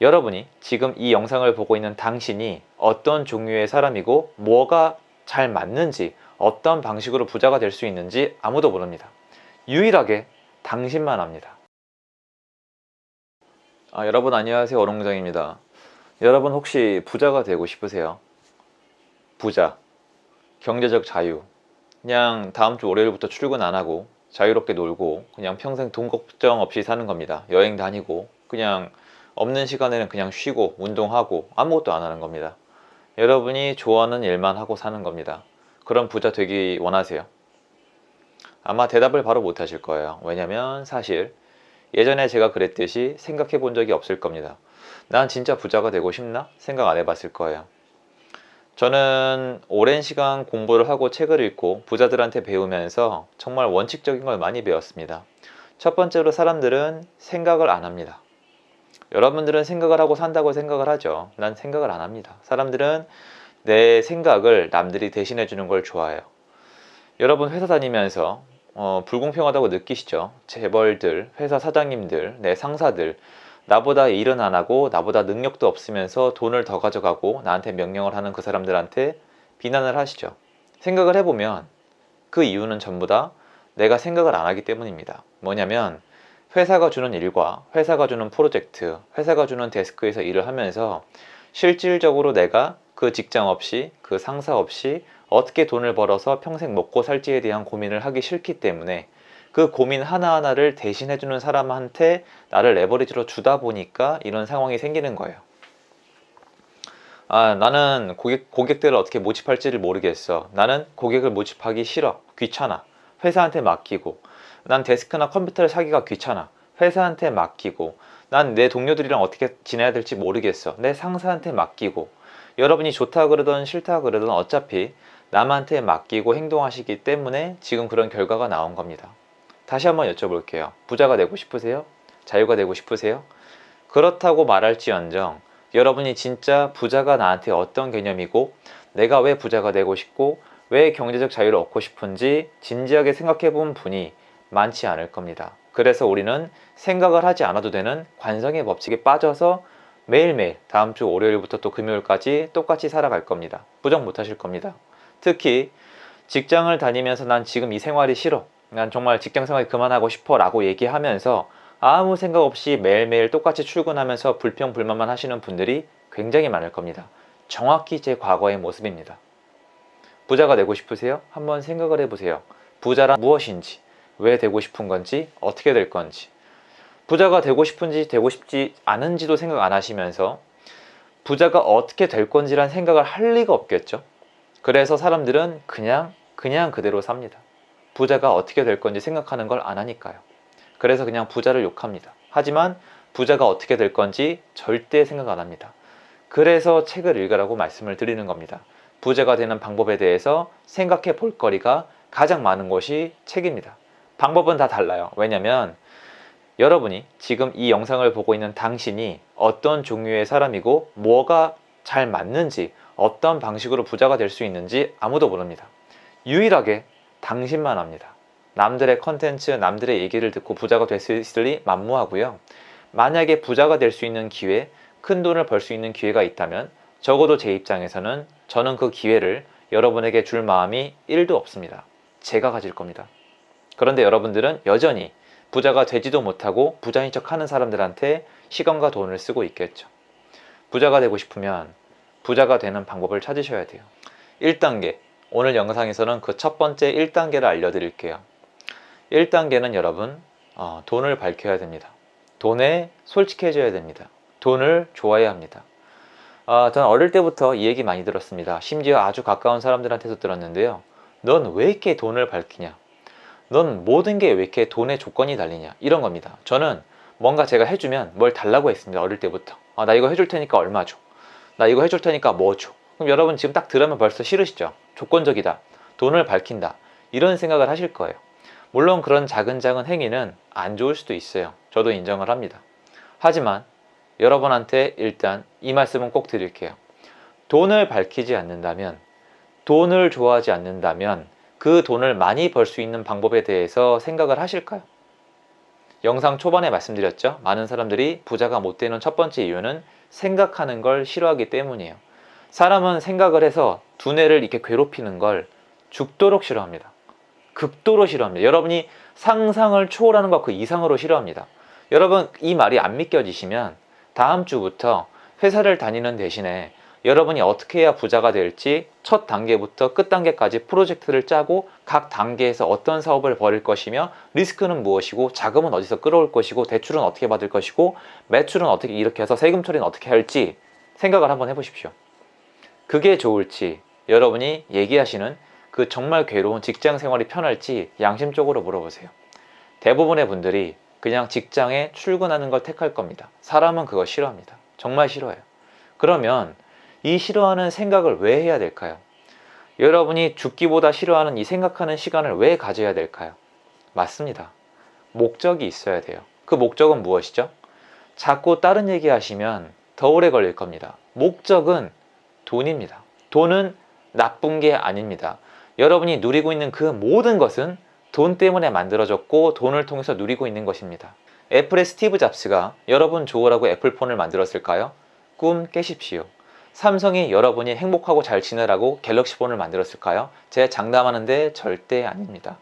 여러분이 지금 이 영상을 보고 있는 당신이 어떤 종류의 사람이고 뭐가 잘 맞는지 어떤 방식으로 부자가 될 수 있는지 아무도 모릅니다. 유일하게 당신만 압니다. 아, 여러분 안녕하세요. 어롱장입니다. 여러분 혹시 부자가 되고 싶으세요? 부자, 경제적 자유. 그냥 다음 주 월요일부터 출근 안 하고 자유롭게 놀고 그냥 평생 돈 걱정 없이 사는 겁니다. 여행 다니고 그냥 없는 시간에는 그냥 쉬고 운동하고 아무것도 안 하는 겁니다. 여러분이 좋아하는 일만 하고 사는 겁니다. 그런 부자 되기 원하세요? 아마 대답을 바로 못 하실 거예요. 왜냐면 사실 예전에 제가 그랬듯이 생각해 본 적이 없을 겁니다. 난 진짜 부자가 되고 싶나? 생각 안 해봤을 거예요. 저는 오랜 시간 공부를 하고 책을 읽고 부자들한테 배우면서 정말 원칙적인 걸 많이 배웠습니다. 첫 번째로 사람들은 생각을 안 합니다. 여러분들은 생각을 하고 산다고 생각을 하죠. 난 생각을 안 합니다. 사람들은 내 생각을 남들이 대신해 주는 걸 좋아해요. 여러분 회사 다니면서 어, 불공평하다고 느끼시죠? 재벌들, 회사 사장님들, 내 상사들, 나보다 일은 안 하고 나보다 능력도 없으면서 돈을 더 가져가고 나한테 명령을 하는 그 사람들한테 비난을 하시죠. 생각을 해보면 그 이유는 전부 다 내가 생각을 안 하기 때문입니다. 뭐냐면 회사가 주는 일과 회사가 주는 프로젝트, 회사가 주는 데스크에서 일을 하면서 실질적으로 내가 그 직장 없이 그 상사 없이 어떻게 돈을 벌어서 평생 먹고 살지에 대한 고민을 하기 싫기 때문에 그 고민 하나하나를 대신해주는 사람한테 나를 레버리지로 주다 보니까 이런 상황이 생기는 거예요. 아, 나는 고객, 고객들을 어떻게 모집할지를 모르겠어. 나는 고객을 모집하기 싫어. 귀찮아. 회사한테 맡기고. 난 데스크나 컴퓨터를 사기가 귀찮아. 회사한테 맡기고. 난 내 동료들이랑 어떻게 지내야 될지 모르겠어. 내 상사한테 맡기고. 여러분이 좋다 그러든 싫다 그러든 어차피 남한테 맡기고 행동하시기 때문에 지금 그런 결과가 나온 겁니다. 다시 한번 여쭤볼게요. 부자가 되고 싶으세요? 자유가 되고 싶으세요? 그렇다고 말할지언정 여러분이 진짜 부자가 나한테 어떤 개념이고 내가 왜 부자가 되고 싶고 왜 경제적 자유를 얻고 싶은지 진지하게 생각해 본 분이 많지 않을 겁니다. 그래서 우리는 생각을 하지 않아도 되는 관성의 법칙에 빠져서 매일매일 다음 주 월요일부터 또 금요일까지 똑같이 살아갈 겁니다. 부정 못 하실 겁니다. 특히 직장을 다니면서 난 지금 이 생활이 싫어. 난 정말 직장 생활 그만하고 싶어 라고 얘기하면서 아무 생각 없이 매일매일 똑같이 출근하면서 불평 불만만 하시는 분들이 굉장히 많을 겁니다. 정확히 제 과거의 모습입니다. 부자가 되고 싶으세요? 한번 생각을 해보세요. 부자란 무엇인지, 왜 되고 싶은 건지, 어떻게 될 건지. 부자가 되고 싶은지 되고 싶지 않은지도 생각 안 하시면서 부자가 어떻게 될 건지란 생각을 할 리가 없겠죠. 그래서 사람들은 그냥 그냥 그대로 삽니다. 부자가 어떻게 될 건지 생각하는 걸 안 하니까요. 그래서 그냥 부자를 욕합니다. 하지만 부자가 어떻게 될 건지 절대 생각 안 합니다. 그래서 책을 읽으라고 말씀을 드리는 겁니다. 부자가 되는 방법에 대해서 생각해 볼 거리가 가장 많은 것이 책입니다. 방법은 다 달라요. 왜냐면 여러분이 지금 이 영상을 보고 있는 당신이 어떤 종류의 사람이고 뭐가 잘 맞는지 어떤 방식으로 부자가 될 수 있는지 아무도 모릅니다. 유일하게 당신만 압니다. 남들의 컨텐츠, 남들의 얘기를 듣고 부자가 될수 있으리 만무하고요. 만약에 부자가 될 수 있는 기회, 큰 돈을 벌 수 있는 기회가 있다면 적어도 제 입장에서는 저는 그 기회를 여러분에게 줄 마음이 1도 없습니다. 제가 가질 겁니다. 그런데 여러분들은 여전히 부자가 되지도 못하고 부자인 척 하는 사람들한테 시간과 돈을 쓰고 있겠죠. 부자가 되고 싶으면 부자가 되는 방법을 찾으셔야 돼요. 1단계, 오늘 영상에서는 그 첫 번째 1단계를 알려드릴게요. 1단계는 여러분 어, 돈을 밝혀야 됩니다. 돈에 솔직해져야 됩니다. 돈을 좋아해야 합니다. 어, 저는 어릴 때부터 이 얘기 많이 들었습니다. 심지어 아주 가까운 사람들한테도 들었는데요. 넌 왜 이렇게 돈을 밝히냐? 넌 모든 게 왜 이렇게 돈의 조건이 달리냐? 이런 겁니다. 저는 뭔가 제가 해주면 뭘 달라고 했습니다. 어릴 때부터. 아, 나 이거 해줄 테니까 얼마 줘? 나 이거 해줄 테니까 뭐 줘? 그럼 여러분 지금 딱 들으면 벌써 싫으시죠? 조건적이다. 돈을 밝힌다. 이런 생각을 하실 거예요. 물론 그런 작은 작은 행위는 안 좋을 수도 있어요. 저도 인정을 합니다. 하지만 여러분한테 일단 이 말씀은 꼭 드릴게요. 돈을 밝히지 않는다면, 돈을 좋아하지 않는다면 그 돈을 많이 벌 수 있는 방법에 대해서 생각을 하실까요? 영상 초반에 말씀드렸죠. 많은 사람들이 부자가 못 되는 첫 번째 이유는 생각하는 걸 싫어하기 때문이에요. 사람은 생각을 해서 두뇌를 이렇게 괴롭히는 걸 죽도록 싫어합니다. 극도로 싫어합니다. 여러분이 상상을 초월하는 것그 이상으로 싫어합니다. 여러분 이 말이 안 믿겨지시면 다음 주부터 회사를 다니는 대신에 여러분이 어떻게 해야 부자가 될지 첫 단계부터 끝 단계까지 프로젝트를 짜고 각 단계에서 어떤 사업을 벌일 것이며 리스크는 무엇이고 자금은 어디서 끌어올 것이고 대출은 어떻게 받을 것이고 매출은 어떻게 이렇게 해서 세금 처리는 어떻게 할지 생각을 한번 해보십시오. 그게 좋을지 여러분이 얘기하시는 그 정말 괴로운 직장 생활이 편할지 양심적으로 물어보세요. 대부분의 분들이 그냥 직장에 출근하는 걸 택할 겁니다. 사람은 그거 싫어합니다. 정말 싫어해요. 그러면 이 싫어하는 생각을 왜 해야 될까요? 여러분이 죽기보다 싫어하는 이 생각하는 시간을 왜 가져야 될까요? 맞습니다. 목적이 있어야 돼요. 그 목적은 무엇이죠? 자꾸 다른 얘기 하시면 더 오래 걸릴 겁니다. 목적은 돈입니다. 돈은 나쁜 게 아닙니다. 여러분이 누리고 있는 그 모든 것은 돈 때문에 만들어졌고 돈을 통해서 누리고 있는 것입니다. 애플의 스티브 잡스가 여러분 좋으라고 애플폰을 만들었을까요? 꿈 깨십시오. 삼성이 여러분이 행복하고 잘 지내라고 갤럭시폰을 만들었을까요? 제가 장담하는데 절대 아닙니다.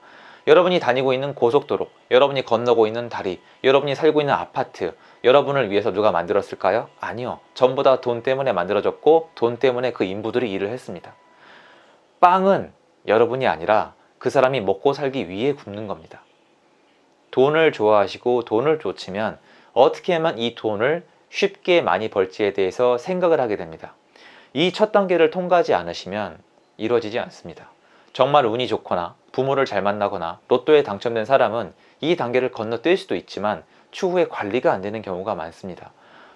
여러분이 다니고 있는 고속도로, 여러분이 건너고 있는 다리, 여러분이 살고 있는 아파트, 여러분을 위해서 누가 만들었을까요? 아니요. 전부 다 돈 때문에 만들어졌고 돈 때문에 그 인부들이 일을 했습니다. 빵은 여러분이 아니라 그 사람이 먹고 살기 위해 굽는 겁니다. 돈을 좋아하시고 돈을 쫓으면 어떻게 하면 이 돈을 쉽게 많이 벌지에 대해서 생각을 하게 됩니다. 이 첫 단계를 통과하지 않으시면 이루어지지 않습니다. 정말 운이 좋거나 부모를 잘 만나거나 로또에 당첨된 사람은 이 단계를 건너뛸 수도 있지만 추후에 관리가 안 되는 경우가 많습니다.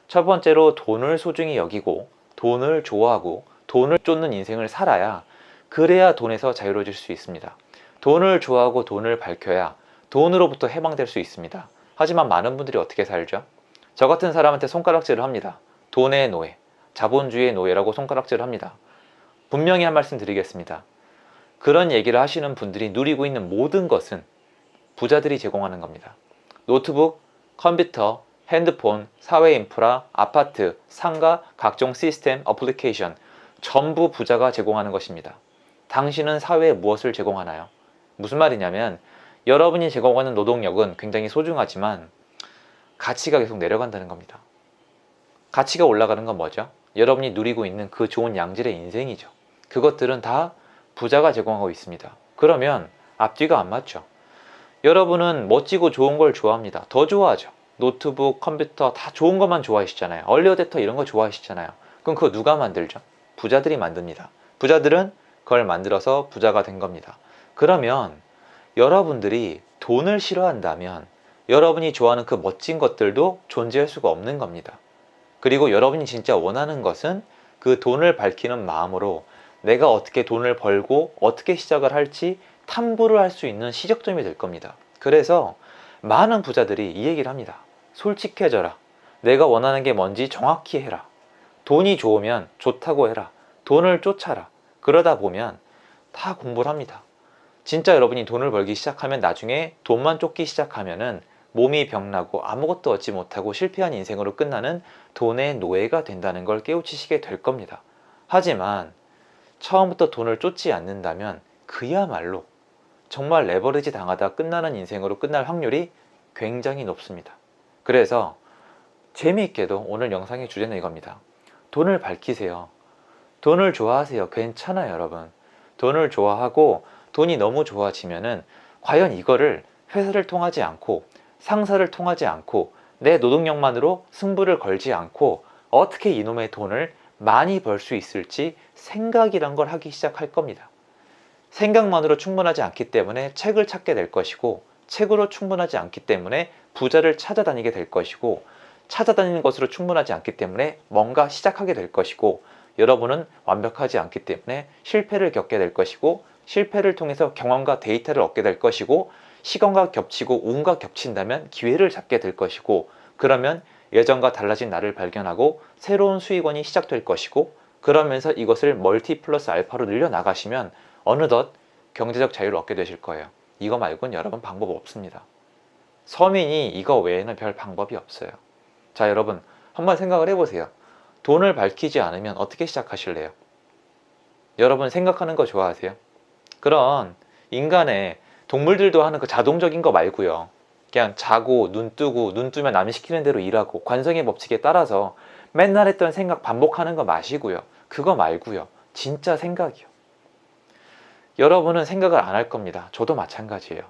첫 번째로 돈을 소중히 여기고 돈을 좋아하고 돈을 쫓는 인생을 살아야 그래야 돈에서 자유로워질 수 있습니다. 돈을 좋아하고 돈을 밝혀야 돈으로부터 해방될 수 있습니다. 하지만 많은 분들이 어떻게 살죠? 저 같은 사람한테 손가락질을 합니다. 돈의 노예, 자본주의의 노예라고 손가락질을 합니다. 분명히 한 말씀 드리겠습니다. 그런 얘기를 하시는 분들이 누리고 있는 모든 것은 부자들이 제공하는 겁니다. 노트북, 컴퓨터, 핸드폰, 사회 인프라, 아파트, 상가, 각종 시스템, 어플리케이션 전부 부자가 제공하는 것입니다. 당신은 사회에 무엇을 제공하나요? 무슨 말이냐면 여러분이 제공하는 노동력은 굉장히 소중하지만 가치가 계속 내려간다는 겁니다. 가치가 올라가는 건 뭐죠? 여러분이 누리고 있는 그 좋은 양질의 인생이죠. 그것들은 다 부자가 제공하고 있습니다. 그러면 앞뒤가 안 맞죠. 여러분은 멋지고 좋은 걸 좋아합니다. 더 좋아하죠. 노트북, 컴퓨터 다 좋은 것만 좋아하시잖아요. 얼리어데터 이런 거 좋아하시잖아요. 그럼 그거 누가 만들죠? 부자들이 만듭니다. 부자들은 그걸 만들어서 부자가 된 겁니다. 그러면 여러분들이 돈을 싫어한다면 여러분이 좋아하는 그 멋진 것들도 존재할 수가 없는 겁니다. 그리고 여러분이 진짜 원하는 것은 그 돈을 밝히는 마음으로 내가 어떻게 돈을 벌고 어떻게 시작을 할지 탐구를 할 수 있는 시작점이 될 겁니다. 그래서 많은 부자들이 이 얘기를 합니다. 솔직해져라. 내가 원하는 게 뭔지 정확히 해라. 돈이 좋으면 좋다고 해라. 돈을 쫓아라. 그러다 보면 다 공부를 합니다. 진짜 여러분이 돈을 벌기 시작하면 나중에 돈만 쫓기 시작하면은 몸이 병나고 아무것도 얻지 못하고 실패한 인생으로 끝나는 돈의 노예가 된다는 걸 깨우치시게 될 겁니다. 하지만 처음부터 돈을 쫓지 않는다면 그야말로 정말 레버리지 당하다 끝나는 인생으로 끝날 확률이 굉장히 높습니다. 그래서 재미있게도 오늘 영상의 주제는 이겁니다. 돈을 밝히세요. 돈을 좋아하세요. 괜찮아요, 여러분. 돈을 좋아하고 돈이 너무 좋아지면은 과연 이거를 회사를 통하지 않고 상사를 통하지 않고 내 노동력만으로 승부를 걸지 않고 어떻게 이놈의 돈을 많이 벌 수 있을지 생각이란 걸 하기 시작할 겁니다. 생각만으로 충분하지 않기 때문에 책을 찾게 될 것이고 책으로 충분하지 않기 때문에 부자를 찾아다니게 될 것이고 찾아다니는 것으로 충분하지 않기 때문에 뭔가 시작하게 될 것이고 여러분은 완벽하지 않기 때문에 실패를 겪게 될 것이고 실패를 통해서 경험과 데이터를 얻게 될 것이고 시간과 겹치고 운과 겹친다면 기회를 잡게 될 것이고 그러면 예전과 달라진 나를 발견하고 새로운 수익원이 시작될 것이고 그러면서 이것을 멀티 플러스 알파로 늘려 나가시면 어느덧 경제적 자유를 얻게 되실 거예요. 이거 말고는 여러분 방법 없습니다. 서민이 이거 외에는 별 방법이 없어요. 자, 여러분, 한번 생각을 해보세요. 돈을 밝히지 않으면 어떻게 시작하실래요? 여러분 생각하는 거 좋아하세요? 그런 인간의 동물들도 하는 그 자동적인 거 말고요. 그냥 자고 눈 뜨고 눈 뜨면 남이 시키는 대로 일하고 관성의 법칙에 따라서 맨날 했던 생각 반복하는 거 마시고요. 그거 말고요. 진짜 생각이요. 여러분은 생각을 안 할 겁니다. 저도 마찬가지예요.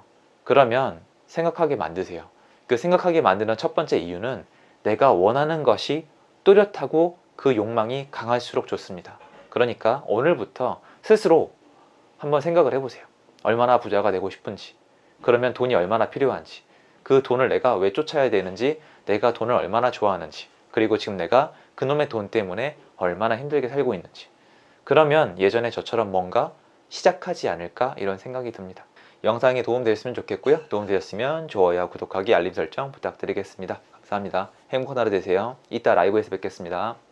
그러면 생각하게 만드세요. 그 생각하게 만드는 첫 번째 이유는 내가 원하는 것이 또렷하고 그 욕망이 강할수록 좋습니다. 그러니까 오늘부터 스스로 한번 생각을 해보세요. 얼마나 부자가 되고 싶은지, 그러면 돈이 얼마나 필요한지, 그 돈을 내가 왜 쫓아야 되는지, 내가 돈을 얼마나 좋아하는지, 그리고 지금 내가 그놈의 돈 때문에 얼마나 힘들게 살고 있는지. 그러면 예전에 저처럼 뭔가 시작하지 않을까 이런 생각이 듭니다. 영상이 도움되셨으면 좋겠고요. 도움되셨으면 좋아요, 구독하기, 알림 설정 부탁드리겠습니다. 감사합니다. 행복한 하루 되세요. 이따 라이브에서 뵙겠습니다.